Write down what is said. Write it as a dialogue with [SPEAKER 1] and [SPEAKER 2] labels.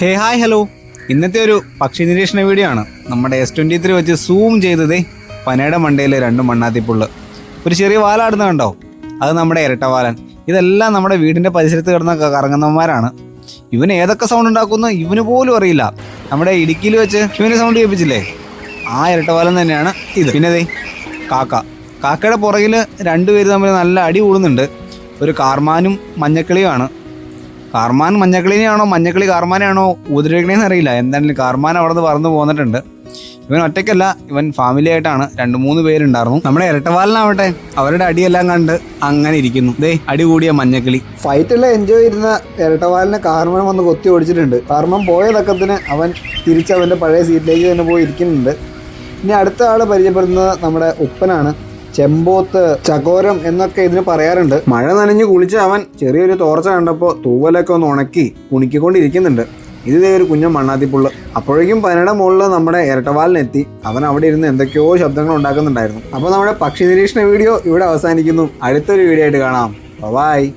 [SPEAKER 1] ഹേ hi hello ഇന്നത്തെ ഒരു പക്ഷി നിരീക്ഷണ വീഡിയോ ആണ്. നമ്മുടെ എസ് ട്വന്റി ത്രീ വെച്ച് സൂം ചെയ്തതേ പനയുടെ മണ്ടയിൽ രണ്ട് മണ്ണാത്തിപ്പുള്ള്. ഒരു ചെറിയ വാലാടുന്ന കണ്ടോ? അത് നമ്മുടെ ഇരട്ടവാലൻ. ഇതെല്ലാം നമ്മുടെ വീടിന്റെ പരിസരത്ത് കിടന്ന കറങ്ങുന്നവന്മാരാണ്. ഇവന് ഏതൊക്കെ സൗണ്ട് ഉണ്ടാക്കുന്നു ഇവന് പോലും അറിയില്ല. നമ്മുടെ ഇടുക്കിയിൽ വെച്ച് ഇവന് സൗണ്ട് കേൾപ്പിച്ചില്ലേ? ആ ഇരട്ടവാലൻ തന്നെയാണ് ഇത്. പിന്നെ ദേ കാക്ക. കാക്കയുടെ പുറകിൽ രണ്ടുപേര് തമ്മിൽ നല്ല അടി കൂടുന്നുണ്ട്. ഒരു കാർമാനും മഞ്ഞക്കിളിയുമാണ്. കാർമാൻ മഞ്ഞക്കിളിനെയാണോ മഞ്ഞക്കിളി കാർമാനെയാണോ ഉപദ്രവിക്കണേന്ന് അറിയില്ല. എന്തായാലും കാർമാൻ അവിടെ നിന്ന് പറന്ന് പോന്നിട്ടുണ്ട്. ഇവൻ ഒറ്റയ്ക്കല്ല ഇവൻ ഫാമിലി ആയിട്ടാണ്. രണ്ട് മൂന്ന് പേരുണ്ടായിരുന്നു. നമ്മുടെ ഇരട്ടവാലിനാവട്ടെ അവരുടെ അടിയെല്ലാം കണ്ട് അങ്ങനെ ഇരിക്കുന്നു. ദേ അടി കൂടിയ മഞ്ഞക്കിളി. ഫൈറ്റെല്ലാം എൻജോയ് ചെയ്യുന്ന ഇരട്ടവാലിനെ കാർമൻ വന്ന് കൊത്തി ഓടിച്ചിട്ടുണ്ട്. കാർമൻ പോയ തക്കത്തിന് അവൻ തിരിച്ച് അവന്റെ പഴയ സീറ്റിലേക്ക് തന്നെ പോയി ഇരിക്കുന്നുണ്ട്. ഇനി അടുത്ത ആൾ പരിചയപ്പെടുന്നത് നമ്മുടെ ഉപ്പനാണ്. ചെമ്പോത്ത് ചകോരം എന്നൊക്കെ ഇതിന് പറയാറുണ്ട്. മഴ നനഞ്ഞ് കുളിച്ച് അവൻ ചെറിയൊരു തോർച്ച കണ്ടപ്പോൾ തൂവലൊക്കെ ഒന്ന് ഉണക്കി കുണിക്കൊണ്ടിരിക്കുന്നുണ്ട് ഇത് ഒരു കുഞ്ഞൻ മണ്ണാത്തിപ്പുള്ള്. അപ്പോഴേക്കും പനയുടെ മുകളിൽ നമ്മുടെ ഇരട്ടവാലിനെത്തി. അവൻ അവിടെ ഇരുന്ന് എന്തൊക്കെയോ ശബ്ദങ്ങൾ ഉണ്ടാക്കുന്നുണ്ടായിരുന്നു. അപ്പോൾ നമ്മുടെ പക്ഷി നിരീക്ഷണ വീഡിയോ ഇവിടെ അവസാനിക്കുന്നു. അടുത്തൊരു വീഡിയോ ആയിട്ട് കാണാം. ബൈ